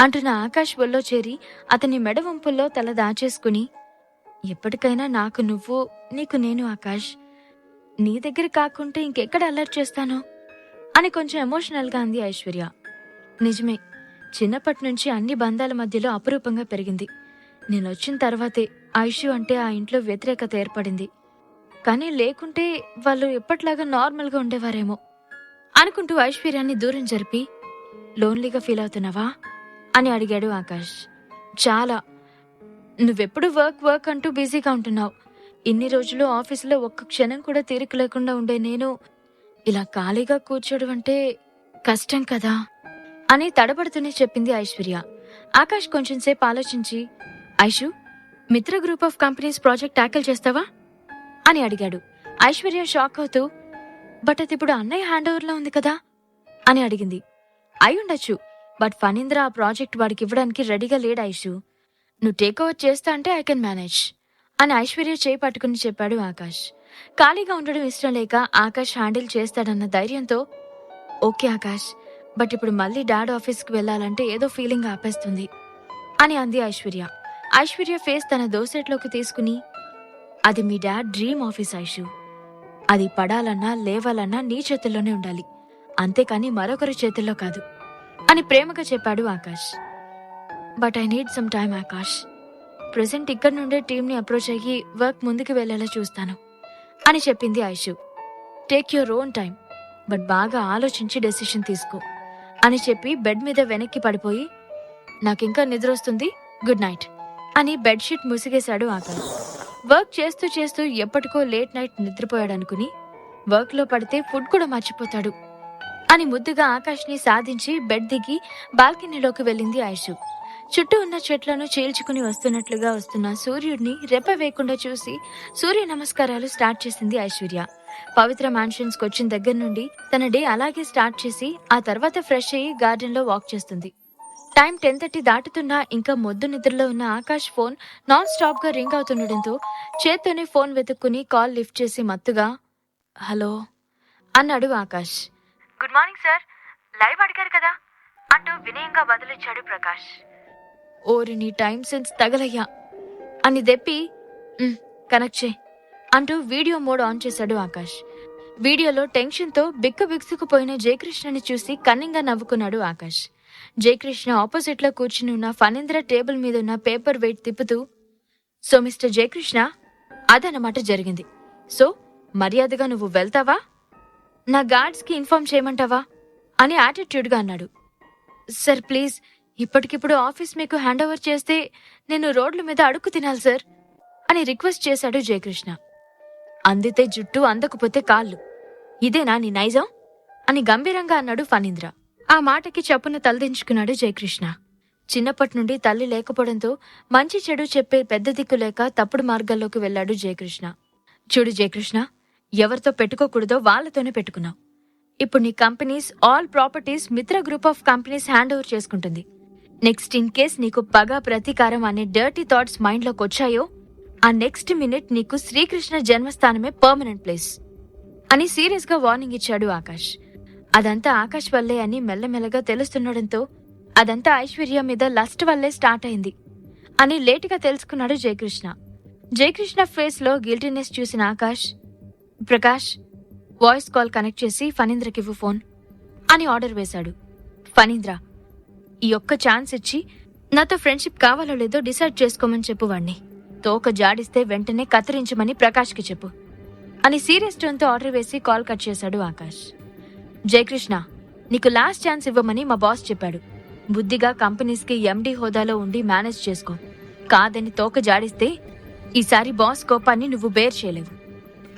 అంటున్న ఆకాష్ ఒళ్ళో చేరి అతని మెడ వంపుల్లో తల దాచేసుకుని ఎప్పటికైనా నాకు నువ్వు నీకు నేను ఆకాష్. నీ దగ్గర కాకుంటే ఇంకెక్కడ అలర్ట్ చేస్తాను? అని కొంచెం ఎమోషనల్గా అంది ఐశ్వర్య. నిజమే చిన్నప్పటి నుంచి అన్ని బంధాల మధ్యలో అపురూపంగా పెరిగింది. నేను వచ్చిన తర్వాతే ఐషు అంటే ఆ ఇంట్లో వ్యతిరేకత ఏర్పడింది. కానీ లేకుంటే వాళ్ళు ఎప్పట్లాగా నార్మల్గా ఉండేవారేమో. అనుకుంటూ ఐశ్వర్యాన్ని దూరం జరిపి లోన్లీగా ఫీల్ అవుతున్నావా? అని అడిగాడు ఆకాష్. చాలా. నువ్వెప్పుడు వర్క్ వర్క్ అంటూ బిజీగా ఉంటున్నావు. ఇన్ని రోజులు ఆఫీసులో ఒక్క క్షణం కూడా తీరిక లేకుండా ఉండే నేను ఇలా ఖాళీగా కూర్చోడం అంటే కష్టం కదా అని తడబడుతూనే చెప్పింది ఐశ్వర్య. ఆకాష్ కొంచెం సేపు ఆలోచించి Aishu Mitra group of companies project tackle చేస్తావా అని అడిగాడు. ఐశ్వర్య షాక్ అవుతూ బట్ అది ఇప్పుడు అన్నయ్య హ్యాండ్ ఓవర్లో ఉంది కదా అని అడిగింది. అయి ఉండొచ్చు బట్ ఫణీంద్ర ఆ ప్రాజెక్ట్ వాడికి ఇవ్వడానికి రెడీగా లేడు ఐషు. నువ్వు టేక్ ఓవర్ చేస్తా అంటే ఐ కెన్ మేనేజ్ అని ఐశ్వర్య చేయి పట్టుకుని చెప్పాడు ఆకాష్. ఖాళీగా ఉండడం ఇష్టం లేక ఆకాష్ హ్యాండిల్ చేస్తాడన్న ధైర్యంతో ఓకే ఆకాష్ బట్ ఇప్పుడు మళ్ళీ డాడ్ ఆఫీస్కి వెళ్ళాలంటే ఏదో ఫీలింగ్ ఆపేస్తుంది అని అంది ఐశ్వర్య. ఐశ్వర్య ఫేస్ తన దోసెట్లోకి తీసుకుని అది మీ డాడ్ డ్రీమ్ ఆఫీస్ ఐషు. అది పడాలన్నా లేవాలన్నా నీ చేతుల్లోనే ఉండాలి. అంతేకాని మరొకరి చేతుల్లో కాదు. అని ప్రేమగా చెప్పాడు Akash. But I need some time Akash. Present ఇక్కడి నుండే టీంని అప్రోచ్ అయ్యి వర్క్ ముందుకు వెళ్ళేలా చూస్తాను అని చెప్పింది Aishu. Take your own time but బాగా ఆలోచించి డెసిషన్ తీసుకో అని చెప్పి బెడ్ మీద వెనక్కి పడిపోయి నాకింకా నిద్ర వస్తుంది గుడ్ నైట్ అని బెడ్షీట్ ముసిగేశాడు ఆకాష్. వర్క్ చేస్తూ చేస్తూ ఎప్పటికో లేట్ నైట్ నిద్రపోయాడనుకుని వర్క్లో పడితే ఫుడ్ కూడా మర్చిపోతాడు. అని ముద్దుగా ఆకాష్ని సాధించి బెడ్ దిగి బాల్కనీలోకి వెళ్ళింది ఆయుషు. చుట్టూ ఉన్న చెట్లను చీల్చుకుని వస్తున్నట్లుగా వస్తున్న సూర్యుడిని రెప్ప వేయకుండా చూసి సూర్య నమస్కారాలు స్టార్ట్ చేసింది ఐశ్వర్య. పవిత్ర మ్యాన్షన్స్ వచ్చిన దగ్గర నుండి తన డే అలాగే స్టార్ట్ చేసి ఆ తర్వాత ఫ్రెష్ అయ్యి గార్డెన్లో వాక్ చేస్తుంది. టైం టెన్ థర్టీ దాటుతున్నా ఇంకా మొద్దు నిద్రలో ఉన్న ఆకాష్ ఫోన్ నాన్ స్టాప్గా రింగ్ అవుతుండటంతో చేత్తోనే ఫోన్ వెతుక్కుని కాల్ లిఫ్ట్ చేసి మత్తుగా హలో అన్నాడు Akash. Good morning sir leave అడిగారు కదా. అంటూ వినయంగా బదులిచ్చాడు ప్రకాష్. ఓరి నీ టైం సెన్స్ తగలయ్యా. అని దెప్పి "ఉమ్, కనెక్ట్ చే అంటూ వీడియో మోడ్ ఆన్ చేశాడు ఆకాష్. వీడియోలో టెన్షన్తో బిక్క బిక్సుకుపోయిన జయకృష్ణని చూసి కన్నింగా నవ్వుకున్నాడు ఆకాష్. జయకృష్ణ ఆపోజిట్లో కూర్చుని ఉన్న ఫణీంద్ర టేబుల్ మీద ఉన్న పేపర్ వెయిట్ తిప్పుతూ సో మిస్టర్ జయకృష్ణ అదనమాట జరిగింది. సో మర్యాదగా నువ్వు వెళ్తావా? నా గార్డ్స్కి ఇన్ఫార్మ్ చేయమంటావా? అని యాటిట్యూడ్గా అన్నాడు. సార్ ప్లీజ్ ఇప్పటికిప్పుడు ఆఫీస్ మీకు హ్యాండ్ ఓవర్ చేస్తే నేను రోడ్ల మీద అడుక్కు తినాలి సార్ అని రిక్వెస్ట్ చేశాడు జయకృష్ణ. అందితే జుట్టు అందకపోతే కాళ్ళు. ఇదేనా నీ నైజం? అని గంభీరంగా అన్నాడు ఫణీంద్ర. ఆ మాటకి చప్పున తలదించుకున్నాడు జయకృష్ణ. చిన్నప్పటి నుండి తల్లి లేకపోవడంతో మంచి చెడు చెప్పే పెద్ద దిక్కు లేక తప్పుడు మార్గాల్లోకి వెళ్ళాడు జయకృష్ణ. చూడు జయకృష్ణ ఎవరితో పెట్టుకోకూడదో వాళ్ళతోనే పెట్టుకున్నావు. ఇప్పుడు నీ companies all properties Mitra group of companies hand over చేసుకుంటుంది. నెక్స్ట్ ఇన్ కేస్ నీకు పగ ప్రతీకారం అనే డర్టీ థాట్స్ మైండ్లోకి వచ్చాయో ఆ నెక్స్ట్ మినిట్ నీకు శ్రీకృష్ణ జన్మస్థానమే పర్మనెంట్ ప్లేస్. అని సీరియస్గా వార్నింగ్ ఇచ్చాడు ఆకాష్. అదంతా ఆకాష్ వల్లే అని మెల్లమెల్లగా తెలుస్తుండడంతో అదంతా ఐశ్వర్య మీద లస్ట్ వల్లే స్టార్ట్ అయింది. అని లేటుగా తెలుసుకున్నాడు జయకృష్ణ. జయకృష్ణ ఫేస్లో గిల్టీనెస్ చూసిన Akash Prakash voice call connect చేసి ఫణీంద్రకివ్వు ఫోన్ అని ఆర్డర్ వేశాడు. ఫణీంద్ర ఈ ఒక్క ఛాన్స్ ఇచ్చి నాతో ఫ్రెండ్షిప్ కావాలో లేదో డిసైడ్ చేసుకోమని చెప్పు వాణ్ణి. తోక జాడిస్తే వెంటనే కత్తిరించమని ప్రకాష్కి చెప్పు అని సీరియస్ టోన్తో ఆర్డర్ వేసి కాల్ కట్ చేశాడు ఆకాష్. జయకృష్ణ నీకు లాస్ట్ ఛాన్స్ ఇవ్వమని మా బాస్ చెప్పాడు. బుద్ధిగా కంపెనీస్కి ఎండీ హోదాలో ఉండి మేనేజ్ చేసుకో. కాదని తోక జాడిస్తే ఈసారి బాస్ కోపాన్ని నువ్వు బేర్ చేయలేవు.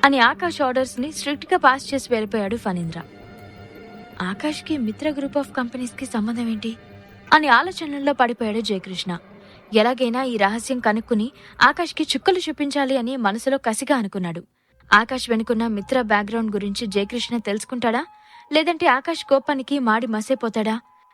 అని ఆకాష్ ఆర్డర్స్ని స్ట్రిక్ట్గా పాస్ చేసి వెళ్ళిపోయాడు ఫణీంద్ర. ఆకాష్కి మిత్ర గ్రూప్ ఆఫ్ కంపెనీస్కి సంబంధం ఏంటి? అని ఆలోచనల్లో పడిపోయాడు జయకృష్ణ. ఎలాగైనా ఈ రహస్యం కనుక్కుని ఆకాష్కి చుక్కలు చూపించాలి అని మనసులో కసిగా అనుకున్నాడు. ఆకాష్ వెనుకున్న మిత్ర బ్యాక్గ్రౌండ్ గురించి జయకృష్ణ తెలుసుకుంటాడా? లేదంటే ఆకాష్ కోపానికి మాడి మసైపోతాడా?